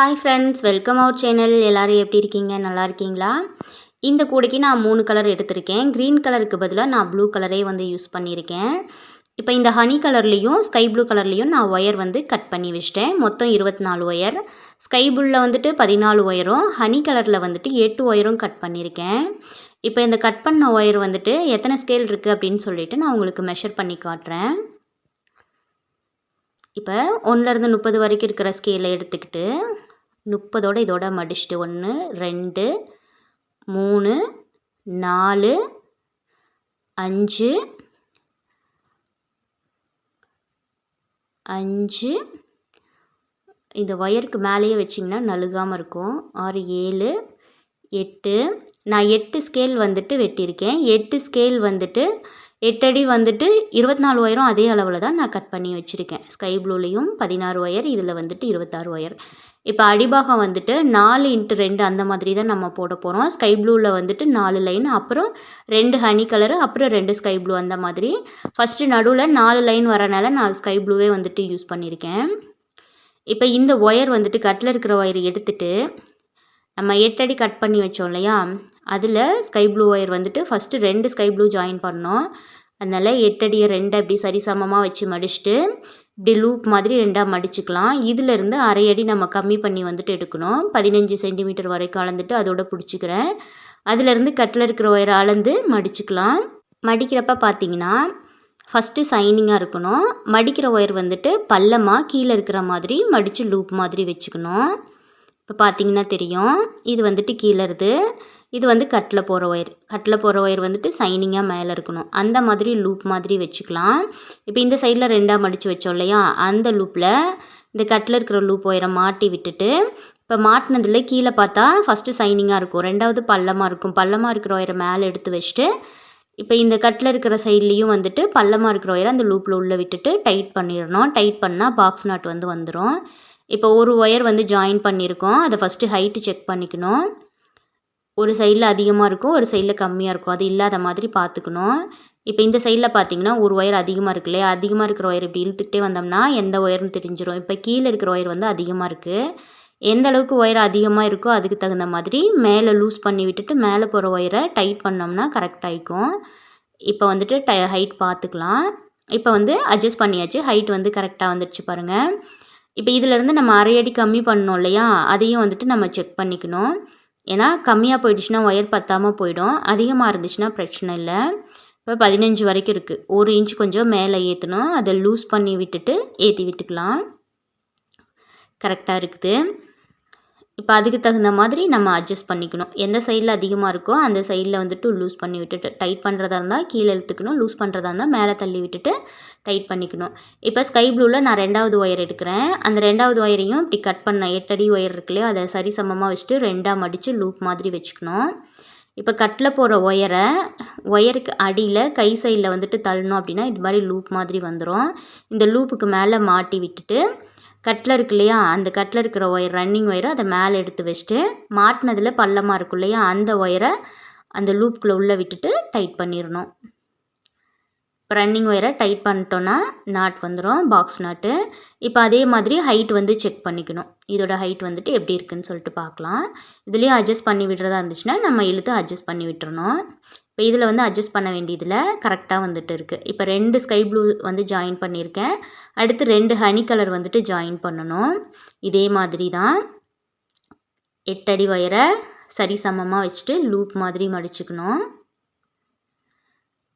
Hi friends welcome out channel எல்லோரும் எப்படி இருக்கீங்க? நல்லா இருக்கீங்களா? இந்த கூடைக்கு நான் மூணு கலர் எடுத்திருக்கேன். க்ரீன் கலருக்கு பதிலாக நான் ப்ளூ கலரே வந்து யூஸ் பண்ணியிருக்கேன். இப்போ இந்த ஹனி கலர்லேயும் ஸ்கை ப்ளூ கலர்லேயும் நான் ஒயர் வந்து கட் பண்ணி வச்சிட்டேன். மொத்தம் இருபத்தி நாலு ஒயர் ஸ்கை ப்ளூவில் வந்துட்டு பதினாலு ஒயரும் ஹனி கலரில் வந்துட்டு எட்டு ஒயரும் கட் பண்ணியிருக்கேன். இப்போ இந்த கட் பண்ண ஒயர் வந்துட்டு எத்தனை ஸ்கேல் இருக்குது அப்படின்னு சொல்லிட்டு நான் உங்களுக்கு மெஷர் பண்ணி காட்டுறேன். இப்போ ஒன்றுலேருந்து முப்பது வரைக்கும் இருக்கிற ஸ்கேலை எடுத்துக்கிட்டு முப்பதோடு இதோட மடிச்சுட்டு ஒன்று ரெண்டு மூணு நாலு அஞ்சு அஞ்சு. இந்த ஒயருக்கு மேலேயே வச்சிங்கன்னா நழுகாமல் இருக்கும். ஆறு ஏழு எட்டு. நான் எட்டு ஸ்கேல் வந்துட்டு வெட்டியிருக்கேன். எட்டு ஸ்கேல் வந்துட்டு எட்டடி வந்துட்டு இருபத்தி நாலு ஒயரும் அதே அளவில் தான் நான் கட் பண்ணி வச்சுருக்கேன். ஸ்கை ப்ளூலேயும் பதினாறு ஒயர் இதில் வந்துட்டு இருபத்தாறு ஒயர் இப்போ அடிபாகம் வந்துட்டு நாலு இன்ட்டு ரெண்டு அந்த மாதிரி தான் நம்ம போட போகிறோம் ஸ்கை ப்ளூவில் வந்துட்டு நாலு லைன் அப்புறம் ரெண்டு ஹனி கலரு அப்புறம் ரெண்டு ஸ்கை ப்ளூ அந்த மாதிரி. ஃபஸ்ட்டு நடுவில் நாலு லைன் வரனால நான் ஸ்கை ப்ளூவே வந்துட்டு யூஸ் பண்ணியிருக்கேன் இப்போ இந்த ஒயர் வந்துட்டு கட்டில் இருக்கிற ஒயர் எடுத்துகிட்டு நம்ம எட்டடி கட் பண்ணி வச்சோம் இல்லையா? அதில் ஸ்கை ப்ளூ ஒயர் வந்துட்டு ஃபஸ்ட்டு ரெண்டு ஸ்கை ப்ளூ ஜாயின் பண்ணோம். அதனால் எட்டடியை ரெண்டு அப்படி சரிசமமாக வச்சு மடிச்சுட்டு இப்படி லூப் மாதிரி ரெண்டாக மடிச்சுக்கலாம். இதிலேருந்து அரை அடி நம்ம கம்மி பண்ணி வந்துட்டு எடுக்கணும். பதினஞ்சு சென்டிமீட்டர் வரைக்கும் அளந்துட்டு அதோட பிடிச்சிக்கிறேன். அதிலேருந்து கட்டில் இருக்கிற ஒயரை அளந்து மடிச்சுக்கலாம். மடிக்கிறப்ப பார்த்தீங்கன்னா ஃபஸ்ட்டு சைனிங்காக இருக்கணும். மடிக்கிற ஒயர் வந்துட்டு பள்ளமாக கீழே இருக்கிற மாதிரி மடித்து லூப் மாதிரி வச்சுக்கணும். இப்போ பார்த்தீங்கன்னா தெரியும். இது வந்துட்டு கீழே இருக்குது இது வந்து கட்டில் போகிற ஒயர். கட்டில் போகிற ஒயர் வந்துட்டு சைனிங்காக மேலே இருக்கணும். அந்த மாதிரி லூப் மாதிரி வச்சுக்கலாம். இப்போ இந்த சைடில் ரெண்டாக மடித்து வச்சோம் இல்லையா? அந்த லூப்பில் இந்த கட்டில் இருக்கிற லூப் ஒயரை மாட்டி விட்டுட்டு இப்போ மாட்டினதில் கீழே பார்த்தா ஃபஸ்ட்டு சைனிங்காக இருக்கும். ரெண்டாவது பள்ளமாக இருக்கும். பள்ளமாக இருக்கிற ஒயரை மேலே எடுத்து வச்சுட்டு இப்போ இந்த கட்டில் இருக்கிற சைட்லேயும் வந்துட்டு பள்ளமாக இருக்கிற ஒயரை அந்த லூப்பில் உள்ளே விட்டுட்டு டைட் பண்ணிடணும். டைட் பண்ணால் பாக்ஸ் நாட் வந்து வந்துடும் இப்போ ஒரு ஒயர் வந்து ஜாயின் பண்ணியிருக்கோம். அதை ஃபஸ்ட்டு ஹைட்டு செக் பண்ணிக்கணும். ஒரு சைடில் அதிகமாக இருக்கும் ஒரு சைடில் கம்மியாக இருக்கும். அது இல்லாத மாதிரி பார்த்துக்கணும் இப்போ இந்த சைடில் பார்த்தீங்கன்னா ஒரு ஒயர் அதிகமாக இருக்கு இல்லையா? அதிகமாக இருக்கிற ஒயர் இப்படி இழுத்துக்கிட்டே வந்தோம்னா எந்த ஒயர்னு தெரிஞ்சிடும் இப்போ கீழே இருக்கிற ஒயர் வந்து அதிகமாக இருக்குது எந்த அளவுக்கு ஒயர் அதிகமாக இருக்கோ அதுக்கு தகுந்த மாதிரி மேலே லூஸ் பண்ணி விட்டுட்டு மேலே போகிற ஒயரை டைட் பண்ணோம்னா கரெக்ட் ஆகிக்கும் இப்போ வந்துட்டு டை ஹைட் பார்த்துக்கலாம் இப்போ வந்து அட்ஜஸ்ட் பண்ணியாச்சு. ஹைட் வந்து கரெக்டாக வந்துடுச்சு பாருங்கள் இப்போ இதிலேருந்து நம்ம அரை அடி கம்மி பண்ணோம் இல்லையா? அதையும் வந்துட்டு நம்ம செக் பண்ணிக்கணும். ஏன்னா கம்மியாக போயிடுச்சுன்னா ஒயர் பற்றாமல் போயிடும். அதிகமாக இருந்துச்சுன்னா பிரச்சனை இல்லை. இப்போ பதினஞ்சு வரைக்கும் இருக்குது ஒரு இன்ச் கொஞ்சம் மேலே ஏற்றணும் அதை லூஸ் பண்ணி விட்டுட்டு ஏற்றி விட்டுக்கலாம். கரெக்டாக இருக்குது. இப்போ அதுக்கு தகுந்த மாதிரி நம்ம அட்ஜஸ்ட் பண்ணிக்கணும். எந்த சைடில் அதிகமாக இருக்கோ அந்த சைடில் வந்துட்டு லூஸ் பண்ணி விட்டுட்டு டைட் பண்ணுறதா இருந்தால் கீழே இழுத்துக்கணும். லூஸ் பண்ணுறதா இருந்தால் மேலே தள்ளி விட்டுட்டு டைட் பண்ணிக்கணும். இப்போ ஸ்கை ப்ளூவில் நான் ரெண்டாவது ஒயர் எடுக்கிறேன். அந்த ரெண்டாவது ஒயரையும் இப்படி கட் பண்ண எட்டடி ஒயர் இருக்குல்லையோ அதை சரிசமமாக வச்சுட்டு ரெண்டாக மடித்து லூப் மாதிரி வச்சுக்கணும். இப்போ கட்டில் போகிற ஒயரை ஒயருக்கு அடியில் கை சைடில் வந்துட்டு தள்ளணும் அப்படின்னா இது மாதிரி லூப் மாதிரி வந்துடும் இந்த லூப்புக்கு மேலே மாட்டி விட்டுட்டு கட்டில் இருக்கு இல்லையா? அந்த கட்டில் இருக்கிற ஒயர் ரன்னிங் ஒயரை அதை மேலே எடுத்து வச்சுட்டு மாட்டினதில் பள்ளமாக இருக்கும் இல்லையா? அந்த ஒயரை அந்த லூப்புக்குள்ளே உள்ளே விட்டுட்டு டைட் பண்ணிடணும். இப்போ ரன்னிங் ஒயரை டைட் பண்ணிட்டோன்னா நாட் வந்துடும் பாக்ஸ் நாட்டு இப்போ அதே மாதிரி ஹைட் வந்து செக் பண்ணிக்கணும். இதோட ஹைட் வந்துட்டு எப்படி இருக்குன்னு சொல்லிட்டு பார்க்கலாம். இதுலேயும் அட்ஜஸ்ட் பண்ணி விடுறதா இருந்துச்சுன்னா நம்ம இழுத்து அட்ஜஸ்ட் பண்ணி விட்டுறணும். இப்போ இதில் வந்து அட்ஜஸ்ட் பண்ண வேண்டியதில் கரெக்டாக வந்துட்டு இருக்குது இப்போ ரெண்டு ஸ்கை ப்ளூ வந்து ஜாயின் பண்ணியிருக்கேன். அடுத்து ரெண்டு ஹனி கலர் வந்துட்டு ஜாயின் பண்ணணும். இதே மாதிரி தான். எட்டடி ஒயரை சரி சமமாக வச்சுட்டு லூப் மாதிரி மடிச்சுக்கணும்.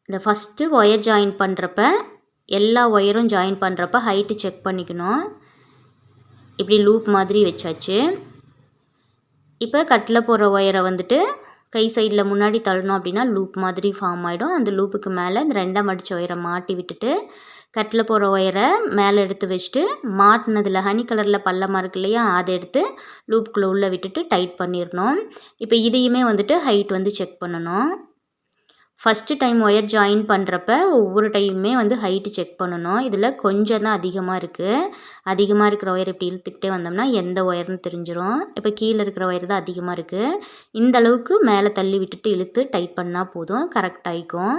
இந்த ஃபஸ்ட்டு ஒயர் ஜாயின் பண்ணுறப்ப எல்லா ஒயரும் ஜாயின் பண்ணுறப்ப ஹைட்டு செக் பண்ணிக்கணும். இப்படி லூப் மாதிரி வச்சாச்சு. இப்போ கட்டில் போகிற ஒயரை வந்துட்டு கை சைடில் முன்னாடி தள்ளணும் அப்படின்னா லூப் மாதிரி ஃபார்ம் ஆகிடும் அந்த லூப்புக்கு மேலே இந்த ரெண்டாம் அடித்த ஒயரை மாட்டி விட்டுட்டு கட்டில் போகிற ஒயரை மேலே எடுத்து வச்சுட்டு மாட்டினதில் ஹனி கலரில் பள்ளமாக இருக்கு இல்லையா அதை எடுத்து லூப்புக்குள்ளே உள்ளே விட்டுட்டு டைட் பண்ணிடணும். இப்போ இதையுமே வந்துட்டு ஹைட் வந்து செக் பண்ணணும். ஃபஸ்ட்டு டைம் ஒயர் ஜாயின் பண்ணுறப்ப ஒவ்வொரு டைமுமே வந்து ஹைட்டு செக் பண்ணணும். இதில் கொஞ்சம் தான் அதிகமாக இருக்குது அதிகமாக இருக்கிற ஒயர் இப்படி இழுத்துக்கிட்டே வந்தோம்னா எந்த ஒயர்னு தெரிஞ்சிடும் இப்போ கீழே இருக்கிற ஒயர் தான் அதிகமாக இருக்குது இந்த அளவுக்கு மேலே தள்ளி விட்டுட்டு இழுத்து டைட் பண்ணால் போதும். கரெக்ட் ஆகிக்கும்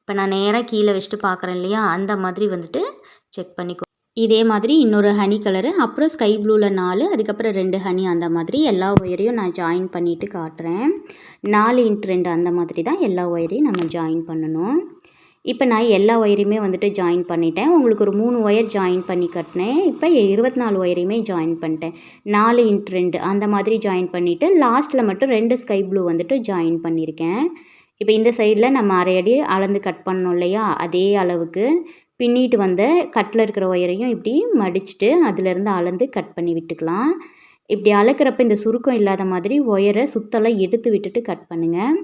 இப்போ நான் நேராக கீழே வச்சுட்டு பார்க்குறேன் இல்லையா? அந்த மாதிரி வந்துட்டு செக் பண்ணிக்கோ இதே மாதிரி இன்னொரு ஹனி கலரு அப்புறம் ஸ்கை ப்ளூவில் நாலு அதுக்கப்புறம் ரெண்டு ஹனி அந்த மாதிரி. எல்லா ஒயரையும் நான் ஜாயின் பண்ணிவிட்டு காட்டுறேன். நாலு இன்ட் ரெண்டு அந்த மாதிரி தான் எல்லா ஒயரையும் நம்ம ஜாயின் பண்ணணும். இப்போ நான் எல்லா ஒயரையுமே வந்துட்டு ஜாயின் பண்ணிட்டேன். உங்களுக்கு ஒரு மூணு ஒயர் ஜாயின் பண்ணி கட்டினேன். இப்போ இருபத்தி நாலு ஒயரையுமே ஜாயின் பண்ணிட்டேன். நாலு இன்ட் ரெண்டு அந்த மாதிரி ஜாயின் பண்ணிவிட்டு லாஸ்ட்டில் மட்டும் ரெண்டு ஸ்கை ப்ளூ வந்துட்டு ஜாயின் பண்ணியிருக்கேன். இப்போ இந்த சைடில் நம்ம அரை அடி அளந்து கட் பண்ணோம் இல்லையா? அதே அளவுக்கு. பின்னிட்டு வந்த கட்டில் இருக்கிற ஒயரையும் இப்படி மடிச்சுட்டு அதுலேருந்து அளந்து கட் பண்ணி விட்டுக்கலாம். இப்படி அளக்கிறப்ப இந்த சுருக்கம் இல்லாத மாதிரி ஒயரை சுத்தெல்லாம் எடுத்து விட்டுட்டு கட் பண்ணுங்கள்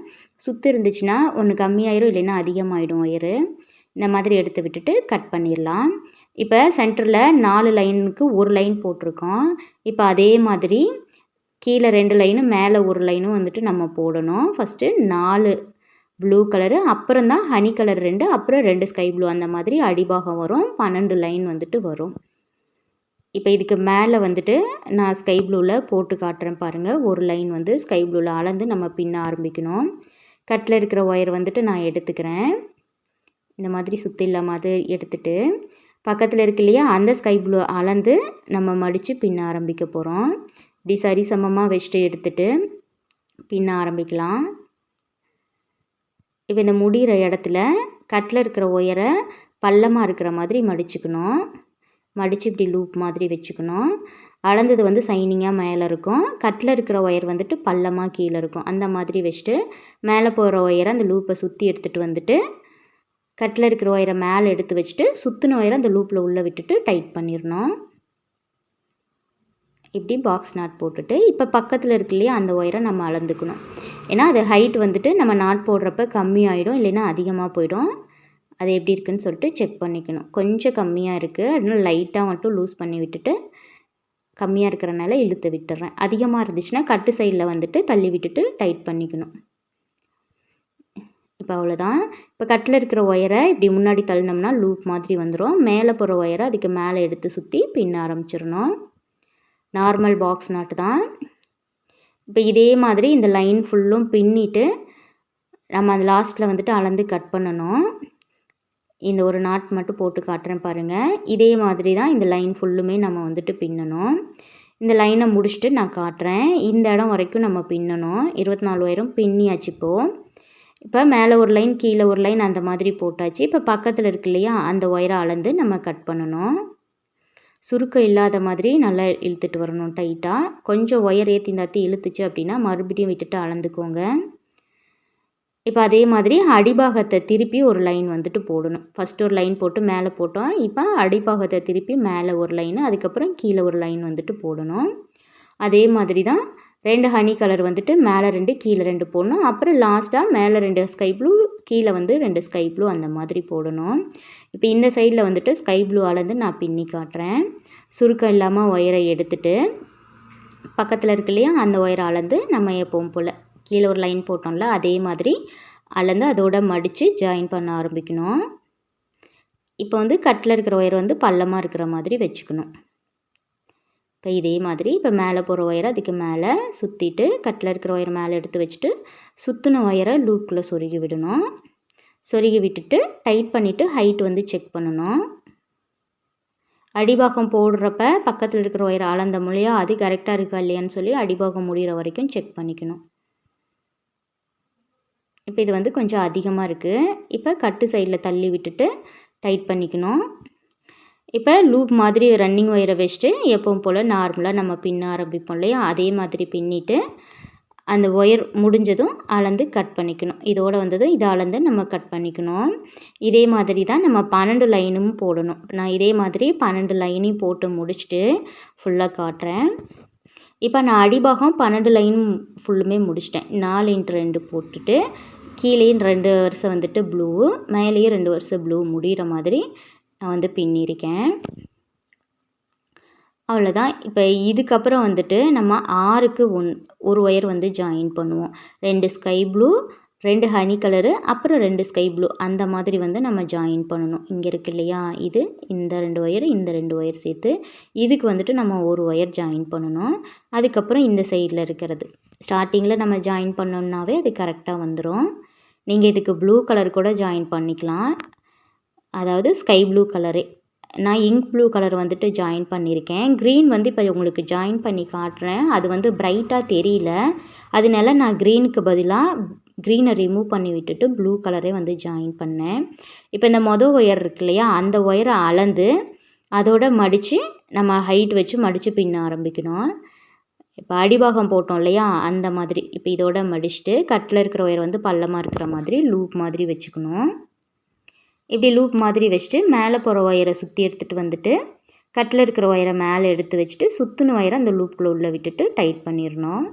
சுத்து இருந்துச்சுன்னா ஒன்று கம்மியாயிரும் இல்லைன்னா அதிகமாகிடும் ஒயரு. இந்த மாதிரி எடுத்து விட்டுட்டு கட் பண்ணிடலாம். இப்போ சென்டரில் நாலு லைனுக்கு ஒரு லைன் போட்டிருக்கோம். இப்போ அதே மாதிரி கீழே ரெண்டு லைனும் மேலே ஒரு லைனும் வந்துட்டு நம்ம போடணும். ஃபஸ்ட்டு நாலு ப்ளூ கலரு அப்புறம் தான் ஹனி கலர் ரெண்டு அப்புறம் ரெண்டு ஸ்கை ப்ளூ அந்த மாதிரி அடிபாகம் வரும். பன்னெண்டு லைன் வந்துட்டு வரும். இப்போ இதுக்கு மேலே வந்துட்டு நான் ஸ்கை ப்ளூவில் போட்டு காட்டுறேன் பாருங்கள் ஒரு லைன் வந்து ஸ்கை ப்ளூவில் அளந்து நம்ம பின்ன ஆரம்பிக்கணும். கட்டில் இருக்கிற ஒயர் வந்துட்டு நான் எடுத்துக்கிறேன். இந்த மாதிரி சுற்றி இல்லாமல் எடுத்துகிட்டு எடுத்துட்டு பக்கத்தில் இருக்கு இல்லையா அந்த ஸ்கை ப்ளூ அளந்து நம்ம மடித்து பின்ன ஆரம்பிக்க போகிறோம் இப்படி சரிசமமாக வச்சுட்டு எடுத்துட்டு பின்ன ஆரம்பிக்கலாம். இப்போ இந்த முடிகிற இடத்துல கட்டில் இருக்கிற ஒயரை பள்ளமாக இருக்கிற மாதிரி மடிச்சுக்கணும். மடித்து இப்படி லூப் மாதிரி வச்சுக்கணும். அளந்தது வந்து சைனிங்காக மேலே இருக்கும். கட்டில் இருக்கிற ஒயர் வந்துட்டு பள்ளமாக கீழே இருக்கும். அந்த மாதிரி வச்சுட்டு மேலே போகிற ஒயரை அந்த லூப்பை சுற்றி எடுத்துகிட்டு வந்துட்டு கட்டில் இருக்கிற ஒயரை மேலே எடுத்து வச்சுட்டு சுற்றின ஒயரை அந்த லூப்பில் உள்ளே விட்டுட்டு டைட் பண்ணிடணும். இப்படி பாக்ஸ் நாட் போட்டுட்டு இப்போ பக்கத்தில் இருக்கு இல்லையா அந்த ஒயரை நம்ம அளந்துக்கணும். ஏன்னா அது ஹைட் வந்துட்டு நம்ம நாட் போடுறப்ப கம்மி ஆகிடும் இல்லைன்னா அதிகமாக போயிடும். அது எப்படி இருக்குன்னு சொல்லிட்டு செக் பண்ணிக்கணும். கொஞ்சம் கம்மியாக இருக்குது அதனால் லைட்டாக மட்டும் லூஸ் பண்ணி விட்டுட்டு கம்மியாக இருக்கிறனால இழுத்து விட்டுறேன். அதிகமாக இருந்துச்சுன்னா கட்டு சைடில் வந்துட்டு தள்ளி விட்டுட்டு டைட் பண்ணிக்கணும். இப்போ அவ்வளோதான் இப்போ கட்டில் இருக்கிற ஒயரை இப்படி முன்னாடி தள்ளினோம்னா லூப் மாதிரி வந்துடும் மேலே போகிற ஒயரை அதுக்கு மேலே எடுத்து சுற்றி பின்ன ஆரம்பிச்சிடணும். நார்மல் பாக்ஸ் நாட்டு தான். இப்போ இதே மாதிரி இந்த லைன் ஃபுல்லும் பின்னிட்டு நம்ம அந்த லாஸ்ட்டில் வந்துட்டு அளந்து கட் பண்ணணும். இந்த ஒரு நாட் மட்டும் போட்டு காட்டுறேன் பாருங்கள் இதே மாதிரி தான் இந்த லைன் ஃபுல்லுமே நம்ம வந்துட்டு பின்னணும். இந்த லைனை முடிச்சுட்டு நான் காட்டுறேன். இந்த இடம் வரைக்கும் நம்ம பின்னணும். இருபத்தி நாலு ஒயரும் பின்னியாச்சு இப்போது இப்போ மேலே ஒரு லைன் கீழே ஒரு லைன் அந்த மாதிரி போட்டாச்சு. இப்போ பக்கத்தில் இருக்கு இல்லையா அந்த ஒயரை அளந்து நம்ம கட் பண்ணணும். சுருக்கம் இல்லாத மாதிரி நல்லா இழுத்துட்டு வரணும் டைட்டாக கொஞ்சம் ஒயர் ஏற்றி தாத்தி இழுத்துச்சு அப்படின்னா மறுபடியும் விட்டுட்டு அளந்துக்கோங்க. இப்போ அதே மாதிரி அடிபாகத்தை திருப்பி ஒரு லைன் வந்துட்டு போடணும். ஃபஸ்ட்டு ஒரு லைன் போட்டு மேலே போட்டோம். இப்போ அடிபாகத்தை திருப்பி மேலே ஒரு லைன் அதுக்கப்புறம் கீழே ஒரு லைன் வந்துட்டு போடணும். அதே மாதிரி தான் ரெண்டு ஹனி கலர் வந்துட்டு மேலே ரெண்டு கீழே ரெண்டு போடணும். அப்புறம் லாஸ்ட்டாக மேலே ரெண்டு ஸ்கை ப்ளூ கீழே வந்து ரெண்டு ஸ்கை ப்ளூ அந்த மாதிரி போடணும். இப்போ இந்த சைடில் வந்துட்டு ஸ்கை ப்ளூ அளந்து நான் பின்னி காட்டுறேன். சுருக்கம் இல்லாமல் ஒயரை எடுத்துட்டு பக்கத்தில் இருக்கு இல்லையா அந்த ஒயரை அளந்து நம்ம எப்பவும் போல். கீழே ஒரு லைன் போட்டோம்ல அதே மாதிரி அளந்து அதோட மடித்து ஜாயின் பண்ண ஆரம்பிக்கணும். இப்போ வந்து கட்டில் இருக்கிற ஒயர் வந்து பள்ளமாக இருக்கிற மாதிரி வச்சுக்கணும். இப்போ இதே மாதிரி இப்போ மேலே போகிற ஒயரை அதுக்கு மேலே சுற்றிட்டு கட்டில் இருக்கிற ஒயர் மேலே எடுத்து வச்சுட்டு சுற்றின ஒயரை லூப்பில் சொருகி விடணும். சொருகி விட்டுட்டு டைட் பண்ணிவிட்டு ஹைட் வந்து செக் பண்ணணும். அடிபாகம் போடுறப்ப பக்கத்தில் இருக்கிற ஒயர் அளந்த மொழியாக அது கரெக்டாக இருக்கா இல்லையான்னு சொல்லி அடிபாகம் முடிகிற வரைக்கும் செக் பண்ணிக்கணும். இப்போ இது வந்து கொஞ்சம் அதிகமாக இருக்குது இப்போ கட்டு சைடில் தள்ளி விட்டுட்டு டைட் பண்ணிக்கணும். இப்போ லூப் மாதிரி ரன்னிங் ஒயரை வச்சுட்டு எப்பவும் போல் நார்மலாக நம்ம பின்ன ஆரம்பிப்போம் இல்லையா? அதே மாதிரி பின்னிட்டு அந்த ஒயர் முடிஞ்சதும் அளந்து கட் பண்ணிக்கணும். இதோடு வந்ததும் இதை அளந்து நம்ம கட் பண்ணிக்கணும். இதே மாதிரி தான் நம்ம பன்னெண்டு லைனும் போடணும். நான் இதே மாதிரி பன்னெண்டு லைனையும் போட்டு முடிச்சுட்டு ஃபுல்லாக காட்டுறேன். இப்போ நான் அடிபாகம் பன்னெண்டு லைன் ஃபுல்லுமே முடிச்சிட்டேன். நாலு இன்ட்டு ரெண்டு போட்டுட்டு கீழேயும் ரெண்டு வருஷம் வந்துட்டு ப்ளூ மேலேயும் ரெண்டு வருஷம் ப்ளூ முடிகிற மாதிரி நான் வந்து பின்னிருக்கேன். அவ்வளோதான். இப்போ இதுக்கப்புறம் வந்துட்டு நம்ம ஆறுக்கு ஒன் ஒரு ஒயர் வந்து ஜாயின் பண்ணுவோம். ரெண்டு ஸ்கை ப்ளூ ரெண்டு ஹனி கலரு அப்புறம் ரெண்டு ஸ்கை ப்ளூ அந்த மாதிரி வந்து நம்ம ஜாயின் பண்ணணும். இங்கே இருக்கு இல்லையா? இது இந்த ரெண்டு ஒயர் இந்த ரெண்டு ஒயர் சேர்த்து இதுக்கு வந்துட்டு நம்ம ஒரு ஒயர் ஜாயின் பண்ணணும். அதுக்கப்புறம் இந்த சைடில் இருக்கிறது. ஸ்டார்டிங்கில் நம்ம ஜாயின் பண்ணோம்னாவே அது கரெக்டாக வந்துடும் நீங்கள் இதுக்கு ப்ளூ கலர் கூட ஜாயின் பண்ணிக்கலாம். அதாவது ஸ்கை ப்ளூ கலரே நான் இங்க் ப்ளூ கலர் வந்துட்டு ஜாயின் பண்ணியிருக்கேன். க்ரீன் வந்து இப்போ உங்களுக்கு ஜாயின் பண்ணி காட்டுறேன். அது வந்து ப்ரைட்டாக தெரியல. அதனால நான் க்ரீனுக்கு பதிலாக க்ரீனை ரிமூவ் பண்ணி விட்டுட்டு ப்ளூ கலரே வந்து ஜாயின் பண்ணேன். இப்போ இந்த மொதல் ஒயர் இருக்கு இல்லையா? அந்த ஒயரை அளந்து அதோட மடித்து நம்ம ஹைட் வச்சு மடித்து பின்ன ஆரம்பிக்கணும். இப்போ அடிபாகம் போட்டோம் இல்லையா? அந்த மாதிரி. இப்போ இதோட மடிச்சுட்டு கட்டில் இருக்கிற ஒயர் வந்து பள்ளமாக இருக்கிற மாதிரி லூப் மாதிரி வச்சுக்கணும். இப்படி லூப் மாதிரி வச்சுட்டு மேலே போகிற ஒயரை சுற்றி எடுத்துகிட்டு வந்துட்டு கட்டில் இருக்கிற ஒயரை மேலே எடுத்து வச்சுட்டு சுற்றுன ஒயரை அந்த லூப்புக்குள்ளே உள்ளே விட்டுட்டு டைட் பண்ணிடணும்.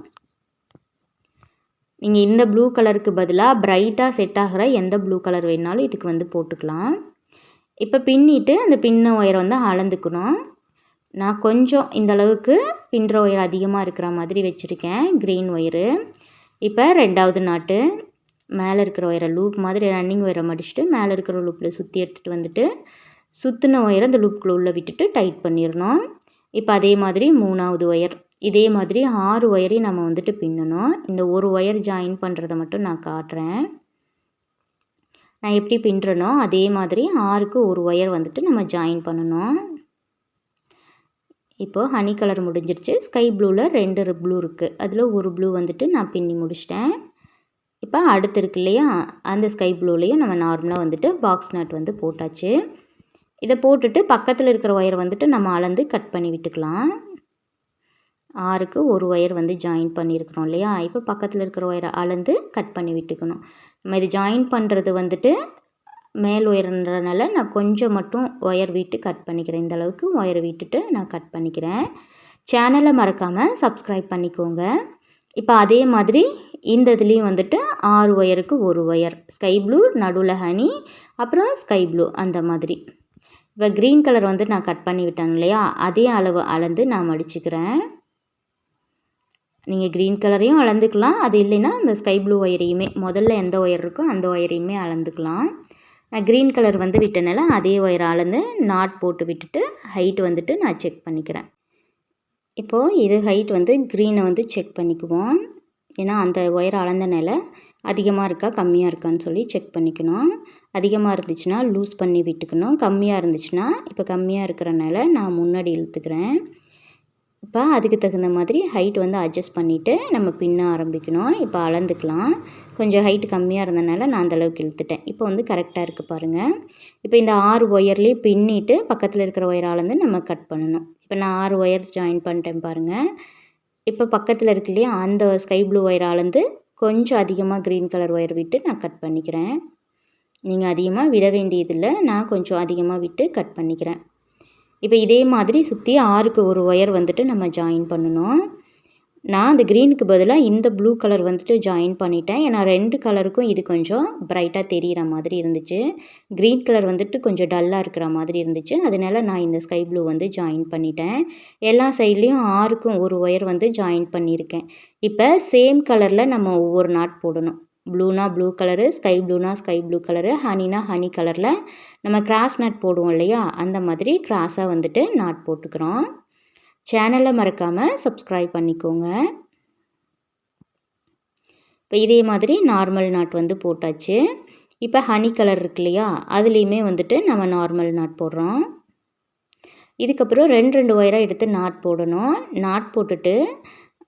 நீங்கள் இந்த ப்ளூ கலருக்கு பதிலாக பிரைட்டாக செட் ஆகிற எந்த ப்ளூ கலர் வேணாலும் இதுக்கு வந்து போட்டுக்கலாம். இப்போ பின்னிட்டு அந்த பின்ன ஒயரை வந்து அளந்துக்கணும். நான் கொஞ்சம் இந்த அளவுக்கு பின்னுற ஒயர் அதிகமாக இருக்கிற மாதிரி வச்சுருக்கேன் க்ரீன் ஒயரு இப்போ ரெண்டாவது நாட்டு மேலே இருக்கிற ஒயரை லூப் மாதிரி ரன்னிங் ஒயரை மடிச்சுட்டு மேலே இருக்கிற லூப்பில் சுற்றி எடுத்துகிட்டு வந்துட்டு சுற்றின ஒயரை அந்த லூப்புக்குள்ளே உள்ளே விட்டுட்டு டைட் பண்ணிடணும். இப்போ அதே மாதிரி மூணாவது ஒயர் இதே மாதிரி ஆறு ஒயரையும் நம்ம வந்துட்டு பின்னணும். இந்த ஒரு ஒயர் ஜாயின் பண்ணுறதை மட்டும் நான் காட்டுறேன். நான் எப்படி பின்னுறனோ அதே மாதிரி ஆறுக்கு ஒரு ஒயர் வந்துட்டு நம்ம ஜாயின் பண்ணணும். இப்போது ஹனி கலர் முடிஞ்சிருச்சு. ஸ்கை ப்ளூவில் ரெண்டு ப்ளூ இருக்குது அதில் ஒரு ப்ளூ வந்துட்டு நான் பின்னி முடிச்சிட்டேன். இப்போ அடுத்து இருக்கு இல்லையா? அந்த ஸ்கை ப்ளூலேயும் நம்ம நார்மலாக வந்துட்டு பாக்ஸ் நட் வந்து போட்டாச்சு. இதை போட்டுட்டு பக்கத்தில் இருக்கிற ஒயர் வந்துட்டு நம்ம அளந்து கட் பண்ணி விட்டுக்கலாம். ஆறுக்கு ஒரு ஒயர் வந்து ஜாயின் பண்ணியிருக்கிறோம் இல்லையா? இப்போ பக்கத்தில் இருக்கிற ஒயரை அளந்து கட் பண்ணி விட்டுக்கணும். நம்ம இது ஜாயின் பண்ணுறது வந்துட்டு மேல் ஒயர்ன்றனால நான் கொஞ்சம் மட்டும் ஒயர் விட்டு கட் பண்ணிக்கிறேன். இந்த அளவுக்கு ஒயர் விட்டுட்டு நான் கட் பண்ணிக்கிறேன். சேனலை மறக்காமல் சப்ஸ்கிரைப் பண்ணிக்கோங்க. இப்போ அதே மாதிரி இந்த இதுலேயும் வந்துட்டு ஆறு ஒயருக்கு ஒரு ஒயர். ஸ்கை ப்ளூ நடுவில் ஹனி அப்புறம் ஸ்கை ப்ளூ அந்த மாதிரி. இப்போ க்ரீன் கலர் வந்து நான் கட் பண்ணி விட்டேன் இல்லையா? அதே அளவு அளந்து நான் மடிச்சுக்கிறேன். நீங்கள் க்ரீன் கலரையும் அளந்துக்கலாம். அது இல்லைன்னா அந்த ஸ்கை ப்ளூ ஒயரையுமே முதல்ல எந்த ஒயர் இருக்கோ அந்த ஒயரையுமே அளந்துக்கலாம். நான் க்ரீன் கலர் வந்து விட்டனால அதே ஒயரை அளந்து நாட் போட்டு விட்டுட்டு ஹைட் வந்துட்டு நான் செக் பண்ணிக்கிறேன். இப்போது இது ஹைட் வந்து க்ரீனை வந்து செக் பண்ணிக்குவோம். ஏன்னா அந்த ஒயர் அளந்த நிலை அதிகமாக இருக்கா கம்மியாக இருக்கான்னு சொல்லி செக் பண்ணிக்கணும். அதிகமாக இருந்துச்சுன்னா லூஸ் பண்ணி விட்டுக்கணும். கம்மியாக இருந்துச்சுன்னா இப்போ கம்மியாக இருக்கிறனால நான் முன்னாடி இழுத்துக்கிறேன். இப்போ அதுக்கு தகுந்த மாதிரி ஹைட் வந்து அட்ஜஸ்ட் பண்ணிவிட்டு நம்ம பின்ன ஆரம்பிக்கணும். இப்போ அளந்துக்கலாம். கொஞ்சம் ஹைட் கம்மியாக இருந்தனால நான் அந்தளவுக்கு இழுத்துட்டேன். இப்போ வந்து கரெக்டாக இருக்குது பாருங்கள் இப்போ இந்த ஆறு ஒயர்லேயே பின்னிட்டு பக்கத்தில் இருக்கிற ஒயர் அளந்து நம்ம கட் பண்ணணும். இப்போ நான் ஆறு ஒயர்ஸ் ஜாயின் பண்ணிட்டேன் பாருங்கள் இப்போ பக்கத்தில் இருக்கு இல்லையா அந்த ஸ்கை ப்ளூ ஒயர் அளந்து கொஞ்சம் அதிகமாக க்ரீன் கலர் ஒயர் விட்டு நான் கட் பண்ணிக்கிறேன். நீங்கள் அதிகமாக விட வேண்டியதில்லை நான் கொஞ்சம் அதிகமாக விட்டு கட் பண்ணிக்கிறேன். இப்போ இதே மாதிரி சுற்றி ஆறுக்கு ஒரு ஒயர் வந்துட்டு நம்ம ஜாயின் பண்ணணும். நான் அந்த க்ரீனுக்கு பதிலாக இந்த ப்ளூ கலர் வந்துட்டு ஜாயின் பண்ணிட்டேன். ஏன்னா ரெண்டு கலருக்கும் இது கொஞ்சம் ப்ரைட்டாக தெரிகிற மாதிரி இருந்துச்சு. க்ரீன் கலர் வந்துட்டு கொஞ்சம் டல்லாக இருக்கிற மாதிரி இருந்துச்சு. அதனால நான் இந்த ஸ்கை ப்ளூ வந்து ஜாயின் பண்ணிட்டேன். எல்லா சைட்லேயும் ஆறுக்கும் ஒரு ஒயர் வந்து ஜாயின் பண்ணியிருக்கேன் இப்போ சேம் கலரில் நம்ம ஒவ்வொரு நாட் போடணும். ப்ளூனா ப்ளூ கலரு ஸ்கை ப்ளூனா ஸ்கை ப்ளூ கலரு ஹனினா ஹனி கலரில் நம்ம கிராஸ் நாட் போடுவோம் இல்லையா? அந்த மாதிரி கிராஸாக வந்துட்டு நாட் போட்டுக்கிறோம். சேனலை மறக்காமல் சப்ஸ்கிரைப் பண்ணிக்கோங்க. இப்போ இதே மாதிரி நார்மல் நாட் வந்து போட்டாச்சு. இப்போ ஹனி கலர் இருக்கு இல்லையா அதுலேயுமே வந்துட்டு நம்ம நார்மல் நாட் போடுறோம். இதுக்கப்புறம் ரெண்டு ரெண்டு ஒயராக எடுத்து நாட் போடணும். நாட் போட்டுட்டு